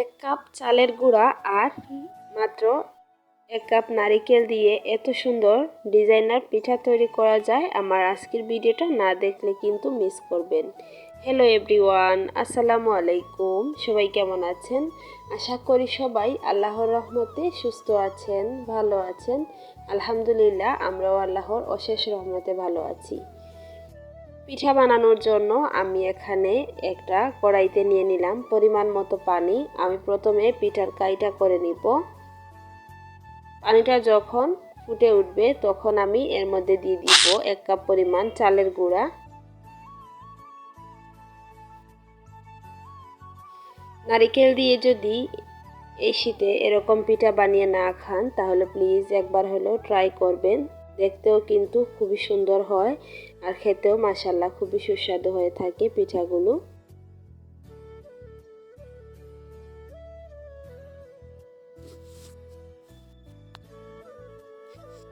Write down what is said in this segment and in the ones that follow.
এক কাপ চালের গুঁড়া আর মাত্র এক কাপ নারিকেল দিয়ে এত সুন্দর ডিজাইনার পিঠা তৈরি করা যায়, আমার আজকের ভিডিওটা না দেখলে কিন্তু মিস করবেন। হ্যালো এভরিওয়ান আসসালামু আলাইকুম, সবাই কেমন আছেন? আশা করি সবাই আল্লাহর রহমতে সুস্থ আছেন, ভালো আছেন। আলহামদুলিল্লাহ, আমরাও আল্লাহর অশেষ রহমতে ভালো আছি। পিঠা বানানোর জন্য আমি এখানে একটা কড়াইতে নিয়ে নিলাম পরিমাণ মতো পানি। আমি প্রথমে পিঠার কাইটা করে নিব। পানিটা যখন ফুটে উঠবে তখন আমি এর মধ্যে দিয়ে দিব এক কাপ পরিমাণ চালের গুঁড়া। নারিকেল দিয়ে যদি এই শীতে এরকম পিঠা বানিয়ে না খান তাহলে প্লিজ একবার হলেও ট্রাই করবেন। দেখতেও কিন্তু খুবই সুন্দর হয় আর খেতেও মাসাল্লাহ খুবই সুস্বাদু হয়ে থাকে পিঠাগুলো।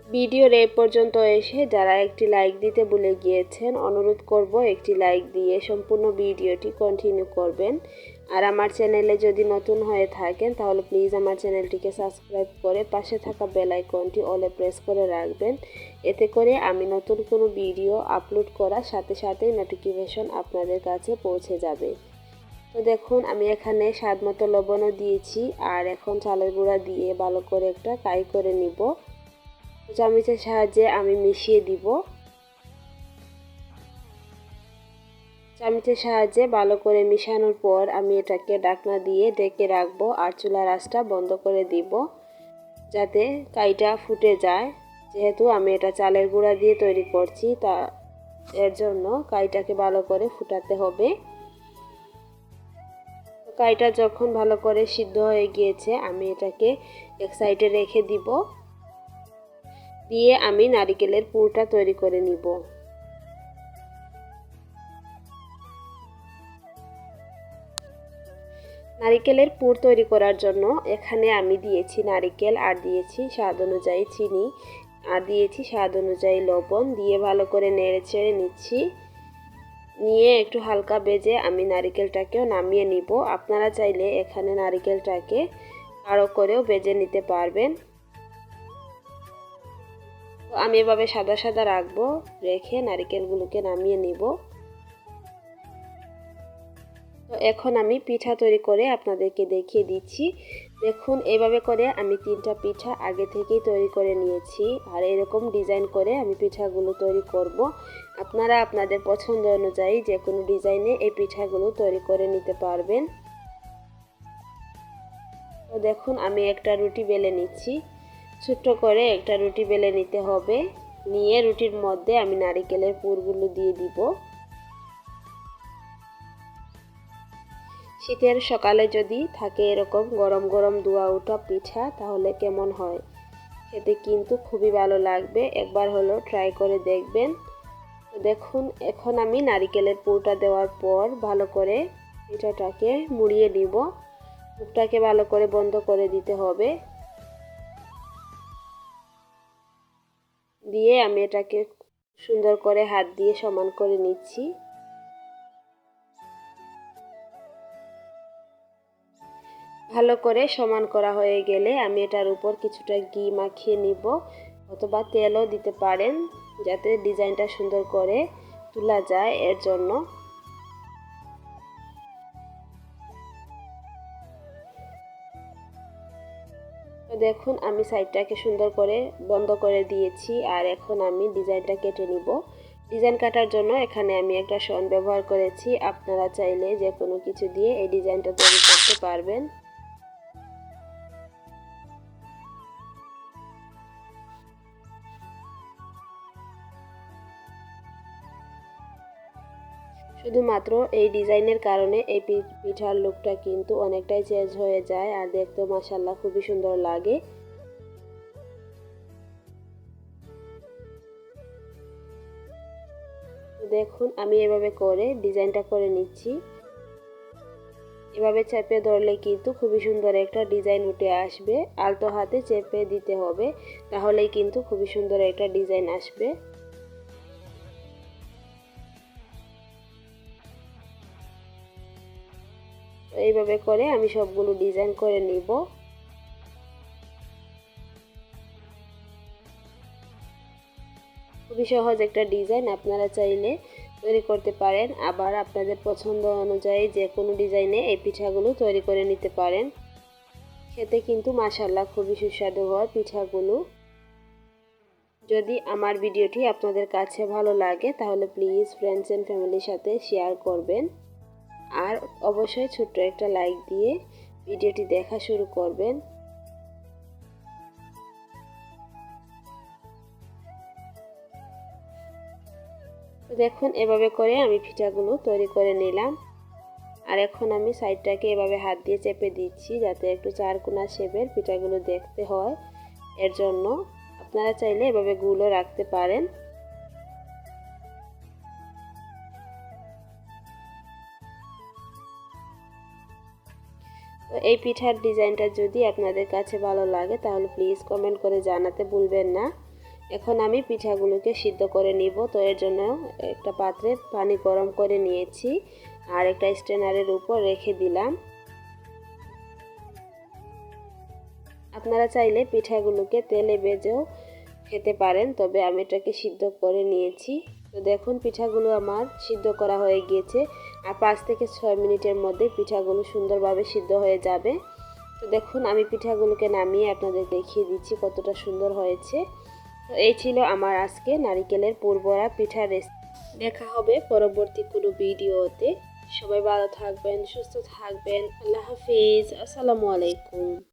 ভিডিওর এই পর্যন্ত এসে যারা একটি লাইক দিতে ভুলে গিয়েছেন, অনুরোধ করব একটি লাইক দিয়ে সম্পূর্ণ ভিডিওটি কন্টিনিউ করবেন। আর আমার চ্যানেলে যদি নতুন হয়ে থাকেন, তাহলে প্লিজ আমার চ্যানেলটিকে সাবস্ক্রাইব করে পাশে থাকা বেল আইকনটি অলে প্রেস করে রাখবেন। এতে করে আমি নতুন কোনো ভিডিও আপলোড করার সাথে সাথেই নোটিফিকেশন আপনাদের কাছে পৌঁছে যাবে। তো দেখুন, আমি এখানে স্বাদ মতো লবণও দিয়েছি, আর এখন চালের গুঁড়া দিয়ে ভালো করে একটা কাই করে নিব। চামচের সাহায্যে আমি মিশিয়ে দিব। চামচের সাহায্যে ভালো করে মিশানোর পর আমি এটাকে ডাকনা দিয়ে ডেকে রাখব আর চুলার আঁচটা বন্ধ করে দিব যাতে কাইটা ফুটে যায়। যেহেতু আমি এটা চালের গুঁড়া দিয়ে তৈরি করছি, তা এর জন্য কাইটাকে ভালো করে ফুটাতে হবে। কাইটা যখন ভালো করে সিদ্ধ হয়ে গিয়েছে, আমি এটাকে এক সাইডে রেখে দিব। দিয়ে আমি নারিকেলের পুরটা তৈরি করে নিব। নারিকেলের পুর তৈরি করার জন্য এখানে আমি দিয়েছি নারিকেল আর দিয়েছি স্বাদ অনুযায়ী চিনি, আর দিয়েছি স্বাদ অনুযায়ী লবণ দিয়ে ভালো করে নেড়ে ছেড়ে নিচ্ছি। নিয়ে একটু হালকা বেজে আমি নারিকেলটাকেও নামিয়ে নিব। আপনারা চাইলে এখানে নারিকেলটাকে আরও করেও বেজে নিতে পারবেন। আমি এভাবে সাদা সাদা রাখব, রেখে নারিকেলগুলোকে নামিয়ে নিব। তো এখন আমি পিঠা তৈরি করে আপনাদেরকে দেখিয়ে দিচ্ছি। দেখুন, এভাবে করে আমি তিনটা পিঠা আগে থেকেই তৈরি করে নিয়েছি। আর এরকম ডিজাইন করে আমি পিঠাগুলো তৈরি করব। আপনারা আপনাদের পছন্দ অনুযায়ী যে কোনো ডিজাইনে এই পিঠাগুলো তৈরি করে নিতে পারবেন। তো দেখুন, আমি একটা রুটি বেলে নিচ্ছি। ছোট্ট করে একটা রুটি বেলে নিতে হবে। নিয়ে রুটির মধ্যে আমি নারিকেলের পুরগুলো দিয়ে দিব। শীতের সকালে যদি থাকে এরকম গরম গরম দোয়া উঠা পিঠা, তাহলে কেমন হয়? খেতে কিন্তু খুবই ভালো লাগবে। একবার হলো ট্রাই করে দেখবেন। তো দেখুন, এখন আমি নারিকেলের পুরটা দেওয়ার পর ভালো করে পিঠাটাকে মুড়িয়ে নিব। মুখটাকে ভালো করে বন্ধ করে দিতে হবে। দিয়ে আমি এটাকে সুন্দর করে হাত দিয়ে সমান করে নিচ্ছি। ভালো করে সমান করা হয়ে গেলে আমি এটার উপর কিছুটা ঘি মাখিয়ে নিব অথবা তেলও দিতে পারেন যাতে ডিজাইনটা সুন্দর করে তোলা যায় এর জন্য। দেখুন, আমি সাইডটাকে সুন্দর করে বন্ধ করে দিয়েছি আর এখন আমি ডিজাইনটা কেটে নিব। ডিজাইন কাটার জন্য এখানে আমি একটা শন ব্যবহার করেছি। আপনারা চাইলে যে কোনো কিছু দিয়ে এই ডিজাইনটা তৈরি করতে পারবেন। শুধুমাত্র এই ডিজাইনের কারণে এই পিঠার লুকটা কিন্তু অনেকটাই চেঞ্জ হয়ে যায় আর দেখতেও মাসাল্লাহ খুবই সুন্দর লাগে। দেখুন, আমি এভাবে করে ডিজাইনটা করে নিচ্ছি। এভাবে চেপে ধরলে কিন্তু খুবই সুন্দর একটা ডিজাইন উঠে আসবে। আলতো হাতে চেপে দিতে হবে, তাহলেই কিন্তু খুবই সুন্দর একটা ডিজাইন আসবে। এইভাবে করে আমি সবগুলো ডিজাইন করে নিব। খুবই সহজ একটা ডিজাইন আপনারা চাইলে তৈরি করতে পারেন। আবার আপনাদের পছন্দ অনুযায়ী যে কোনো ডিজাইনে এই পিঠাগুলো তৈরি করে নিতে পারেন। খেতে কিন্তু মাসাল্লাহ খুবই সুস্বাদু হয় পিঠাগুলো। যদি আমার ভিডিওটি আপনাদের কাছে ভালো লাগে, তাহলে প্লিজ ফ্রেন্ডস অ্যান্ড ফ্যামিলির সাথে শেয়ার করবেন। আর অবশ্যই ছোট্ট একটা লাইক দিয়ে ভিডিওটি দেখা শুরু করবেন। দেখুন, এভাবে করে আমি পিঠাগুলো তৈরি করে নিলাম। আর এখন আমি সাইডটাকে এভাবে হাত দিয়ে চেপে দিচ্ছি যাতে একটু চারকোনা শেপের পিঠাগুলো দেখতে হয়। এর জন্য আপনারা চাইলে এভাবে গুলো রাখতে পারেন। তো এই পিঠার ডিজাইনটা যদি আপনাদের কাছে ভালো লাগে, তাহলে প্লিজ কমেন্ট করে জানাতে ভুলবেন না। এখন আমি পিঠাগুলোকে সিদ্ধ করে নিব। তো এর জন্য একটা পাত্রে পানি গরম করে নিয়েছি আর একটা স্ট্যান্ডারের উপর রেখে দিলাম। আপনারা চাইলে পিঠাগুলোকে তেলে বেজেও খেতে পারেন, তবে আমি এটাকে সিদ্ধ করে নিয়েছি। তো দেখুন, পিঠাগুলো আমার সিদ্ধ করা হয়ে গিয়েছে। আর পাঁচ থেকে ছয় মিনিটের মধ্যে পিঠাগুলো সুন্দরভাবে সিদ্ধ হয়ে যাবে। তো দেখুন, আমি পিঠাগুলোকে নামিয়ে আপনাদের দেখিয়ে দিচ্ছি কতটা সুন্দর হয়েছে। তো এই ছিল আমার আজকে নারিকেলের পূর্বরা পিঠা রেসিপি দেখা হবে পরবর্তী কোনো ভিডিওতে। সবাই ভালো থাকবেন, সুস্থ থাকবেন। আল্লাহ হাফিজ। আসসালামু আলাইকুম।